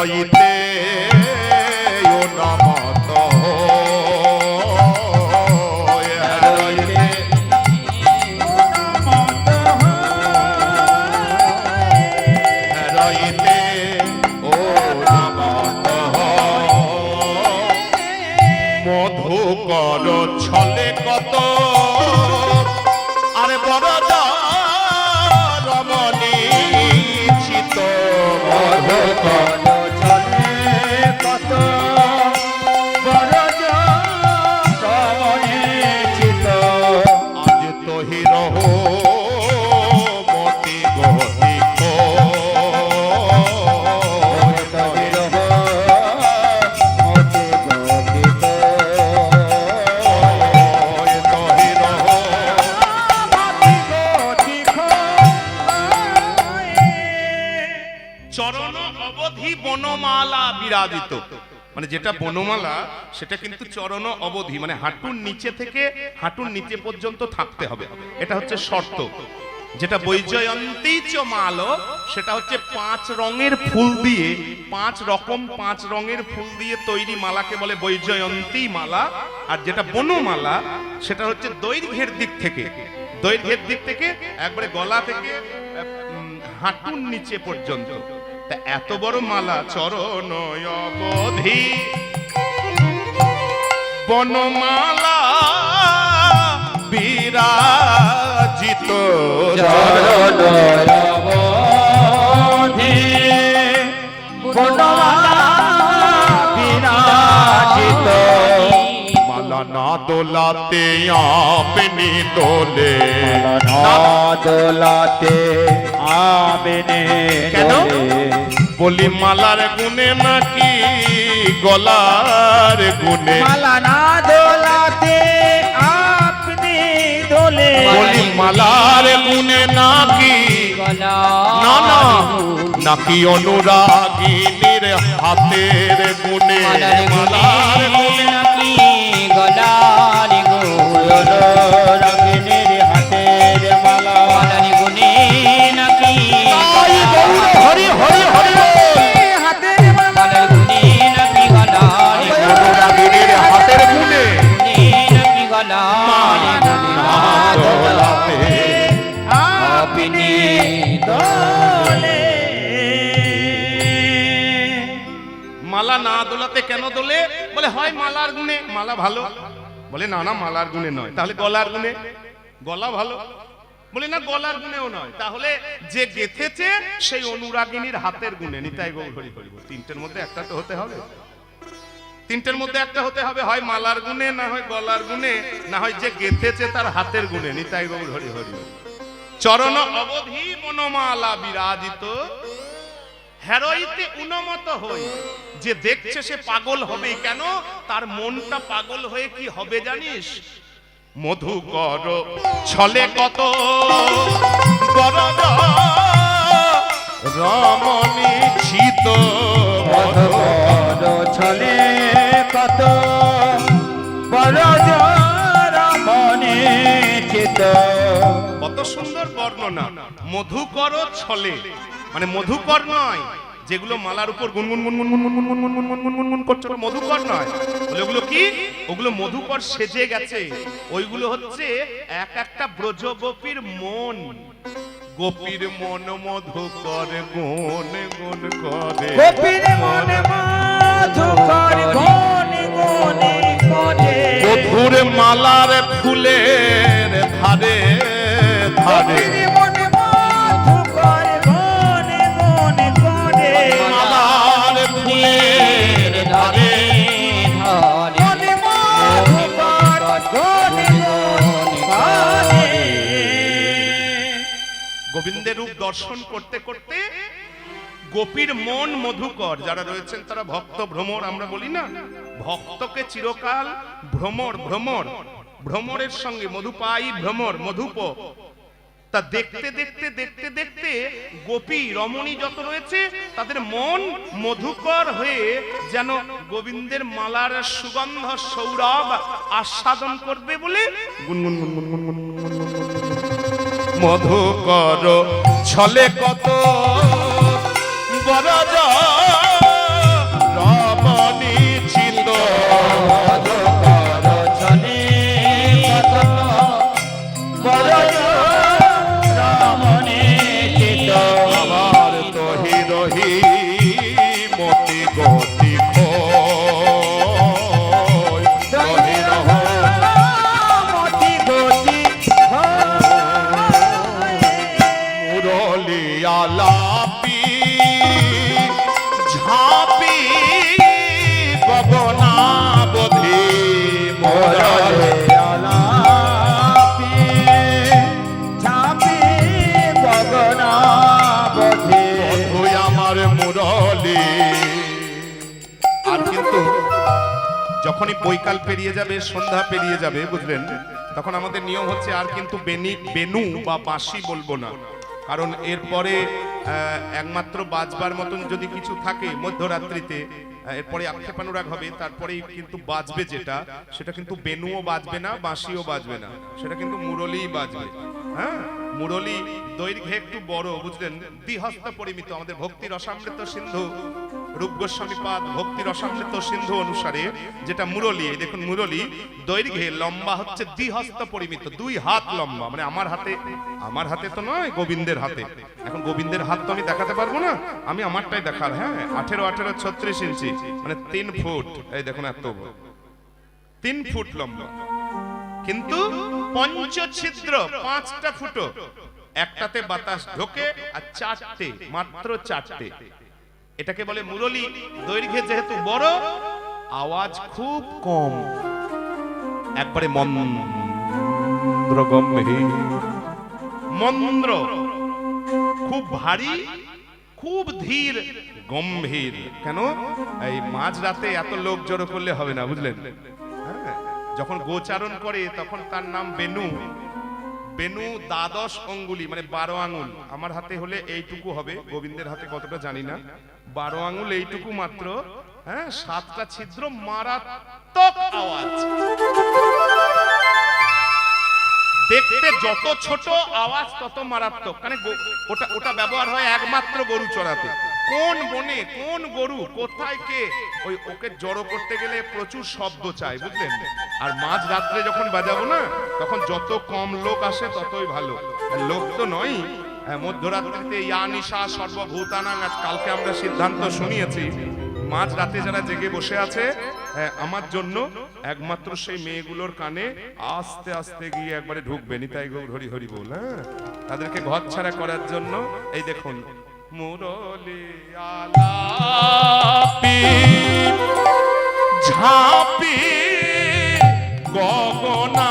হেরইতে মানে যেটা বনমালা, সেটা কিন্তু চরণ অবধি মানে হাঁটুর নিচে থেকে হাঁটুর নিচে পর্যন্ত থাকতে হবে। এটা হচ্ছে শর্ত। যেটা বৈজয়ন্তী চ সেটা হচ্ছে পাঁচ রঙের ফুল দিয়ে, পাঁচ রকম পাঁচ রঙের ফুল দিয়ে তৈরি মালাকে বলে বৈজয়ন্তী মালা। আর যেটা বনমালা, সেটা হচ্ছে দৈর্ঘ্যের দিক থেকে। দৈর্ঘ্যের দিক থেকে একবারে গলা থেকে হাঁটুর নিচে পর্যন্ত। তা এত বড় মালা চরণ অবধি। বনমালা বিরাজিত মালা না দোলাতে আপনি দোলে। দোলাতে আবেনে কেন? বলি মালার গুনে নাকি গলার গুনে মালা না দোলাতে আপনি দোলে। বলি মালার গুনে নাকি না না নাকি অনুরাগিনীর হাতের গুনে মালার গুনে রঙিনীর না দোলাতে কেন দোলে? বলে, হয় মালার গুণে। মালা ভালো। বলে, না না, মালার গুণে নয়। তাহলে গলার গুণে? গলা ভালো। বলে, না, গলার গুণেও নয়। তাহলে যে গেথেছে, সেই অনুরাগিনীর হাতের গুণে। নিতাই হরি হরি বল। তিনটের মধ্যে একটা তো হতে হবে। তিনটের মধ্যে একটা হতে হবে, হয় মালার গুণে, না হয় গলার গুণে, না হয় যে গেথেছে তার হাতের গুণে। নিতাই গৌর, হরি হরি চরণ অবধি বনমালা বিরাজিত। হেরোইতে উন্মত হই। যে দেখছে সে পাগল হবে কেন? তার মনটা পাগল হয়ে কি হবে জানিস? মধুকর ছলে কত বড় রমণী ছিত বড় ছলে কত বড় মনে চিত কত সুন্দর বর্ণনা। মধুকর ছলে। মানে মধুকর নয় যেগুলো মালার উপর গুনগুন গুনগুন গুনগুন গুনগুন গুনগুন গুনগুন গুনগুন করছে ওটা মধুকর নয়। ওগুলো কি? ওগুলো মধুকর সেজে গেছে। ওইগুলো হচ্ছে এক একটা ব্রজ গোপীর মন। গোপীর মন মধুকর গুণ গুণ করে। গোপীর মনে মধুকর গনে গনে করে। মধুর মালার ফুলের ধারে ধারে। গোবিন্দের রূপ দর্শন করতে করতে গোপীর মন মধুকর। যারা রয়েছেন তারা ভক্ত ভ্রমর, আমরা বলি না। ভক্তকে চিরকাল ভ্রমর ভ্রমর। ভ্রমরের সঙ্গে মধুপাই ভ্রমর, মধুপ। তা দেখতে দেখতে দেখতে দেখতে গোপী, রমণী যত রয়েছে, তাদের মন মধুকর হয়ে যেন গোবিন্দের মালার সুগন্ধ সৌরভ আস্বাদন করবে বলে গুনগুন গুনগুন গুনগুন। মধুকর ছলে কত বরজ বৈকাল পেরিয়ে যাবে, সন্ধ্যা পেরিয়ে যাবে, বুঝলেন? তখন আমাদের নিয়ম হচ্ছে আর কিন্তু বেনি, বেনু বা বাঁশি বলব না। কারণ এরপরে একমাত্র বাজবার মতন যদি কিছু থাকে মধ্যরাত্রিতে এরপরে আক্ষেপানুরাগ হবে, তারপরেই কিন্তু বাজবে যেটা, সেটা কিন্তু বেনুও বাজবে না, বাঁশিও বাজবে না। সেটা কিন্তু মুরলিই বাজবে। হ্যাঁ? মুরলি দৈর্ঘ্যে একটু বড়, বুঝলেন? দ্বিহস্ত পরিমিত, আমাদের ভক্তি রসামৃত সিন্ধু। রূপ গোস্বামী পাদ ভক্তি সিন্ধু অনুসারে যেটা মুরলি দেখুন মুরলি, দৈর্ঘ্যে লম্বা হচ্ছে দ্বিহস্ত পরিমিত, দুই হাত লম্বা মানে আমার হাতে আমার হাতে তো নয়, গোবিন্দের হাতে। এখন গোবিন্দের হাত তো আমি দেখাতে পারব না, আমি আমারটাই দেখার হ্যাঁ? আঠেরো আঠেরো, ছত্রিশ ইঞ্চি মানে তিন ফুট, এই দেখুন এত। তিন ফুট লম্বা। কিন্তু পঞ্চ ছিদ্র পাঁচটা ফুটো, একটাতে বাতাস ঢোকে আর চারটে, মাত্র চারটে। এটাকে বলে মুরলি। দৈর্ঘ্যে যেহেতু বড় আওয়াজ খুব কম। একবারে মন্দ্র মন্দ্র। খুব ভারী খুব ধীর গম্ভীর। কেন? এই মাঝ রাতে এত লোক জড়ো করলে হবে না বুঝলেন? হ্যাঁ, যখন গোচারণ করে তখন তার নাম বেনু। বেনু দ্বাদশ অঙ্গুলি মানে বারো আঙুল। আমার হাতে হলে এইটুকু হবে, গোবিন্দের হাতে কতটা জানি না। বারো আঙুল এইটুকু মাত্র হ্যাঁ সাতটা ছিদ্র মারাত্মক আওয়াজ। দেখতে যত ছোট আওয়াজ, তত মারাত্মক। মানে ওটা ওটা ব্যবহার হয় একমাত্র গরু চড়াতে। কোন বনে, কোন গরু, কোথায় কে, ওই ওকে জড়ো করতে গেলে প্রচুর শব্দ চাই বুঝলেন? আর মাঝ রাত্রে যখন বাজাবো না তখন যত কম লোক আসে ততই ভালো। লোক তো নয় হ্যাঁ, মধ্যরাত্রিতে ইয়া নিশা সর্বভূতানাং আজ কালকে আমরা সিদ্ধান্ত শুনিয়েছি। মাঝ রাতে যারা জেগে বসে আছে হ্যাঁ, আমার জন্য একমাত্র সেই মেয়েগুলোর কানে আস্তে আস্তে গিয়ে একবারে ঢুকবে। নিতাই গৌর হরি হরি বল হ্যাঁ? তাদেরকে ঘর ছাড়া করার জন্য এই দেখুন মুরলি আলাপি ঝাপি গগনা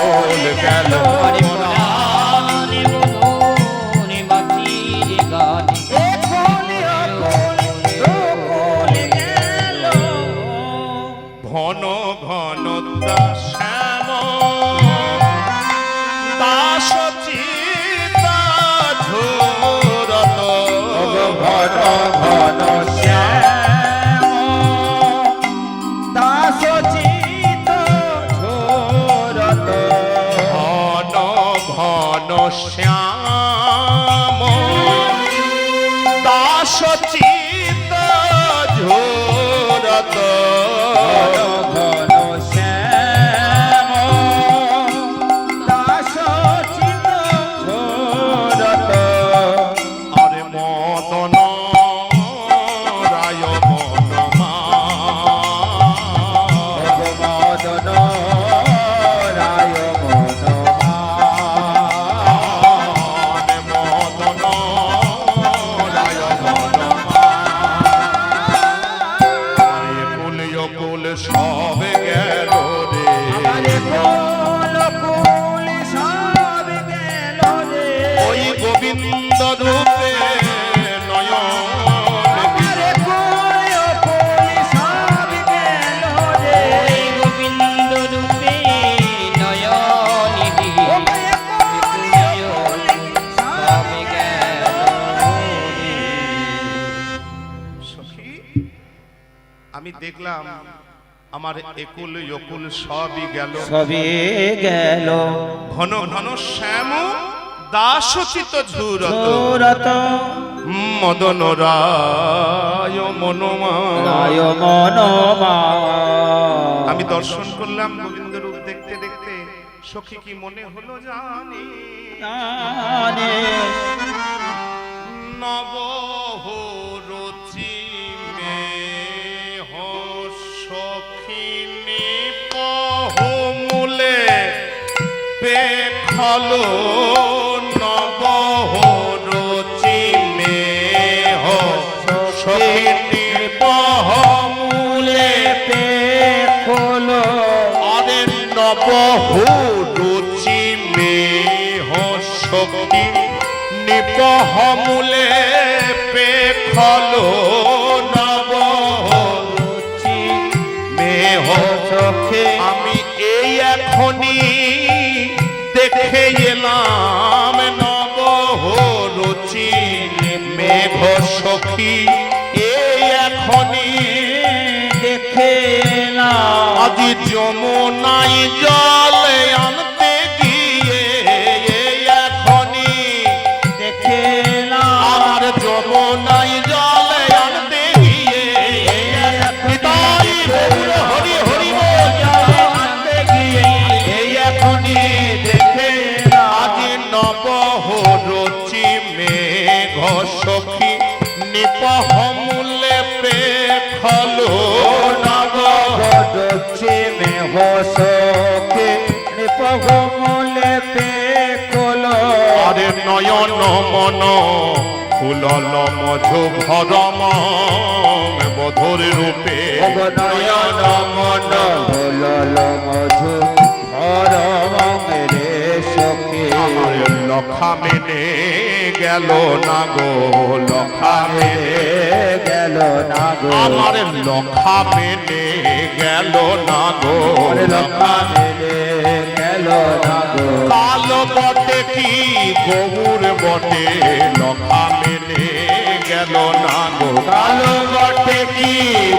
কুল গেল ঘন ঘন দাস আমি দেখলাম আমার একুল যকুল সবই গেল। সবে গেল। ঘন ঘন শ্যাম দাসচিত ঝুরত মদন রায় মনোমা রায় মনোমা আমি দর্শন করলাম গোবিন্দ রূপ দেখতে দেখতে। সখী কি মনে হলো জানি? জানে। নব পেখলো নব রচি মে সখিনী পে খোলো। আরে নব মেহ সখী নিপহমূলে পেখলো নব এলাম নব রুচি মেঘ সখী। এই এখনই দেখে না আজি যমুনাই হসকে নিপগমলে পে খোলো আরে নয়ন মন ফুলল মঝু ভরম বধুর রূপে নয়ন মন। ভোলল মধু হরম রে সখী। লখা মেনে গেল না গো লখা মেনে গেল না গো। আমার লখা মেনে গেল না গো। লক্ষা মেলে গেল না গো। কালো বটে কি গৌর বটে লখা মেনে গেল না গো। কালো বটে কি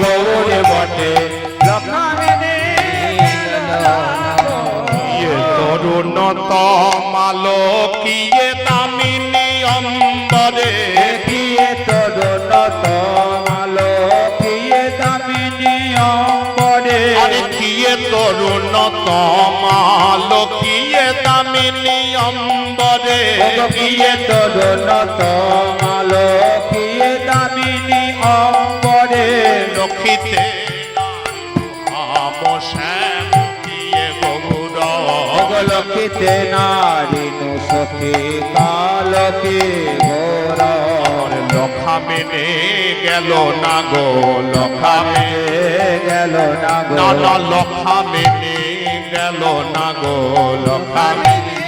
গৌর বটে লক্ষা মেলে গেল না গো। ইয়ে দামিনী অম্বরে। কিয়ে তরুণ কিয়ে তরুণ তমালো কিয়ে দামিনী অম্বরে? কিয়ে তরুণ তমালো কিয়ে দামিনী অম্বরে? রক্ষিতে আম শ্যাম, কিয়ে গৌর? অগলকিতে নারিনু সখী কালকে গোর লখা মেনে গেল না গো লখা মেনে গেল না গো। না না লখা মেনে গেল না গো লখা মেনে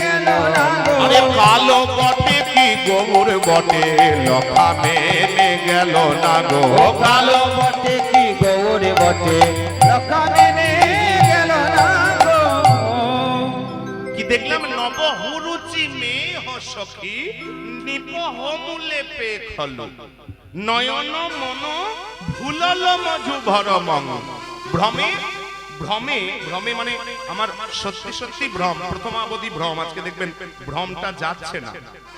গেল না গো। আরে কালো বটে কি গোমর বটে লখা মেনে গেল না গো। কালো বটে কি গৌরে বটে লক্ষা মেনে গেল না গো। কি দেখলাম নব মেহ সখী পে খলু। নয়ন মন ভুলল মধু ভরমং ভ্রমে ভ্রমে ভ্রমে মানে আমার সত্যি সত্যি ভ্রম প্রথমাবধি ভ্রম আজকে দেখবেন ভ্রমটা যাচ্ছে না।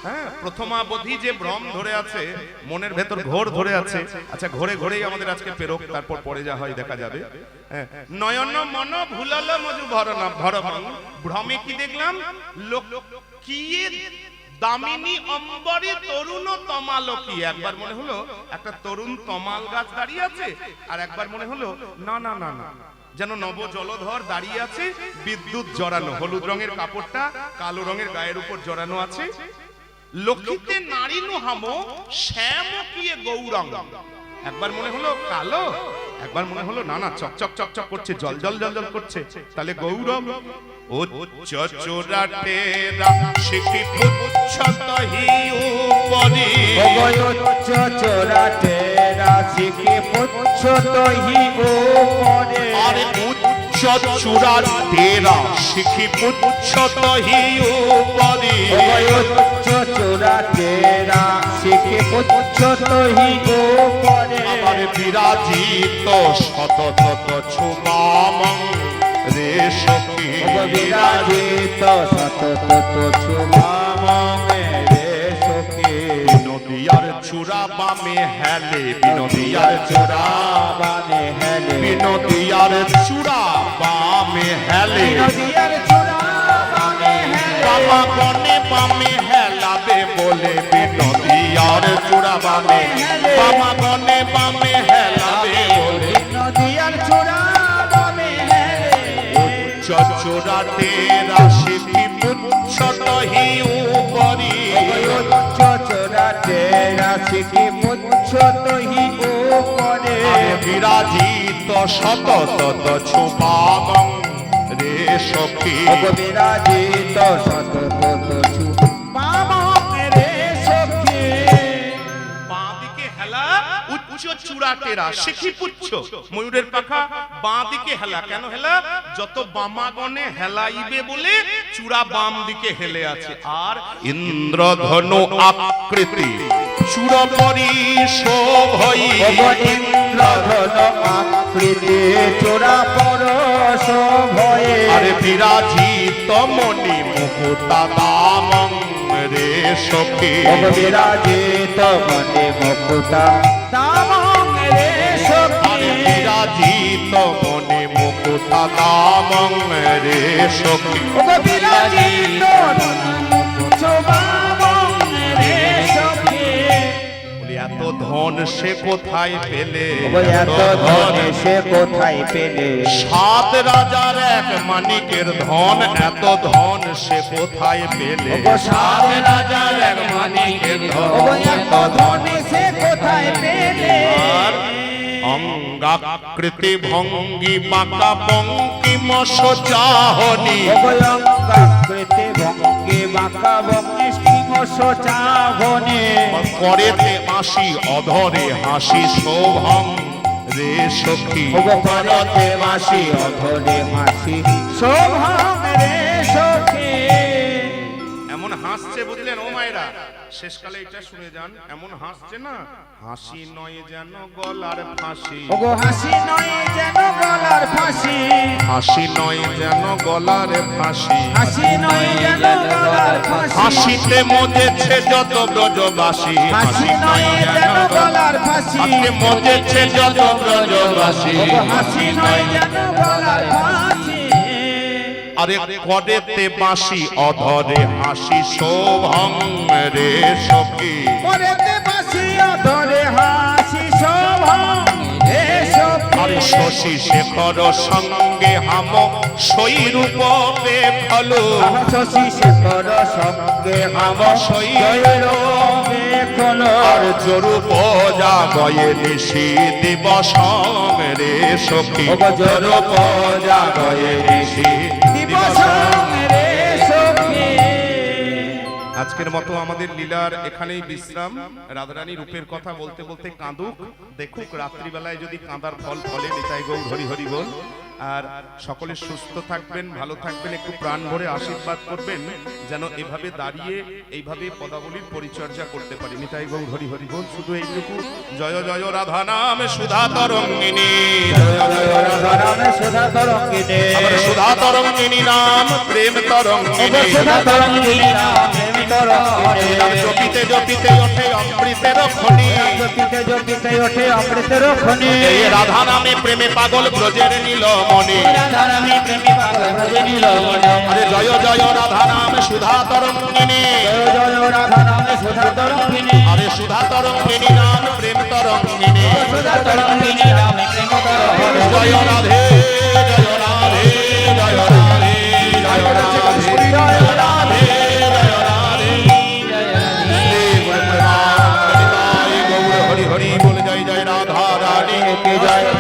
হ্যাঁ প্রথমাবধি যে ভ্রম ধরে আছে মনের ভেতর ঘোর ধরে আছে। আচ্ছা ঘোরে ঘোরেই আমাদের আজকে পেরোক তারপর পরে যা হয় দেখা যাবে। হ্যাঁ, নয়ন মন ভুলাল মধু ভরনা ভরভং ভ্রমে কি দেখলাম? লোক কি দামিনী অম্বরে তরুণ তমালকি। একবার মনে হলো একটা তরুণ তমাল গাছ দাঁড়িয়ে আছে, আর একবার মনে হলো, না না না না, যেন নব জলধর দাঁড়িয়ে আছে, বিদ্যুৎ জড়ানো, হলুদ রঙের কাপড়টা কালো রঙের গায়ের উপর জড়ানো আছে। লক্ষিতে নারী হামো, শ্যাম কিয়ে গৌরঙ্গ একবার মনে হলো কালো, একবার মনে হলো, না না, চকচক চকচক করছে, জল জল জল জল করছে, তাহলে গৌরব ও চচোরাটে শিখি পুচ্ছতহি উপরি অবয়চ্ছ চোরাটে রাশিকে পুচ্ছ তহি উপরে আরে উচ্চ চূড়া তেরা শিখি পুচ্ছত হি উপরি উচ্চ চূড়া তেরা শিখে পুচ্ছ তহি উপরে আমার বিরাজিত শত শত ছুবামং রে সখী বিরাজিত শত তত ছুমামে রে সখী নদিয়ার চূড়া বামে হেলে বিনদিয়ার চূড়া বানে হেলে বিনদিয়ার চূড়া বামে হেলে নদিয়ার চূড়া বানে হেলে বাবা বনে বামে হেলাবে বলে বিনদিয়ার চূড়া বামে বামে তেরা শিখি পুচ্ছত হি উপরি। উচ্চ চূড়া তেরা শিখে পুচ্ছ তহি উপরে বিরাজিত শত তত ছুপাগম রে সখী। বিরাজিত শত তত ছুমামে চূড়া টেরা পুচ্ছ? ময়ূরের পাখা বাঁ দিকে হেলা কেন হেলা? যত বামাগণে হেলাইবে বলে চূড়া বাম দিকে হেলে আছে। আর ইন্দ্রধনু আকৃতি চূড় পরি শোভই। ইন্দ্রধন আকৃতি চোরা পরশ ভয়ে আরে বিরাজিত মুকুতা দামং রে সখী। বিরাজিত মনে মুকুতা মণি মুকুতা দামং রে সখী। এত ধন সে কোথায় পেলে? এত ধন সে কোথায় পেলে? সাত রাজার এক মানিকের ধন এত ধন সে কোথায় পেলে? সাত রাজার এক মানিকের ধন এত ধন অঙ্গাকৃতি ভঙ্গি বাঁকা বঙ্কিম সজাহনি অবয়ঙ্কাকৃতি ভঙ্গে বাঁকা ভঙ্গে সচাভনে করেতে আসি অধরে হাসি শোভং রে সখী। ভগবরতে মাসি অধরে মাসি শোভাম রে সখী। হাসছে বুঝলেন? ও মায়েরা শেষকালে এটা শুনে যান এমন হাসছে না হাসি নয় যেন গলার ফাঁসি। ওগো হাসি নয় যেন গলার ফাঁসি। হাসি নয় যেন গলার ফাঁসি। হাসি নয় যেন গলার ফাঁসি। হাসিতে মজেছে যত ব্রজবাসী। হাসি নয় যেন গলার ফাঁসি। হাসিতে মজেছে যত ব্রজবাসী। ওগো হাসি নয় যেন গলার ফাঁসি। আরে করেতে বাসি অধরে হাসি শোভং রে সখী। পরেতে বাসি অধরে হাসি শোভম হে আরে সখী শশী শেখর সঙ্গে হাম সৈরূপ ফল। শশী শেখর সঙ্গে হাম শৈর কোন আর জরূপ যা গয়ে নিশি দিবস রে সখী। জরূপ যা গয়ে নিশি রে সখী আজকের মতো আমাদের লীলার এখানেই বিশ্রাম। রাধারানী রূপের কথা বলতে বলতে কাঁদুক। দেখুক রাত্রিবেলায় যদি কাঁদার ফল ফলে, নিতাই গৌ হরি হরি বল। আর সকলে সুস্থ থাকবেন ভালো থাকবেন একটু প্রাণ ভরে আশীর্বাদ করবেন যেন এভাবে দাঁড়িয়ে এইভাবে পদাবলীর পরিচর্যা করতে পারি। নিতাই গৌ হরি হরি বল শুধু এইটুকু। জয় জয় রাধা নাম সুধা তরঙ্গিনী সুধা তরঙ্গিনী সুধা তরঙ্গিনী নাম প্রেম তরঙ্গিনী সুধা তরঙ্গিনী প্রেম তরঙ্গিনী জপিতে ওঠে অমৃতের খনি। জপিতে জপিতে ওঠে অমৃতের খনি। রাধা নামে প্রেমে পাগল ব্রজের নীলমণি। রাধা নামে প্রেমে পাগল ব্রজের নীলমণি। আরে জয় জয় রাধা নাম সুধা তরঙ্গিনী জয় জয় রাধা নাম সুধা তরঙ্গিনী আরে সুধা তরঙ্গিনী নাম প্রেম তরঙ্গিনী সুধা তরঙ্গিনী নাম প্রেম তরঙ্গিনী জয় রাধে জয় রাধে জয় রাধে। জয় রাধে জয় রাধে। की जय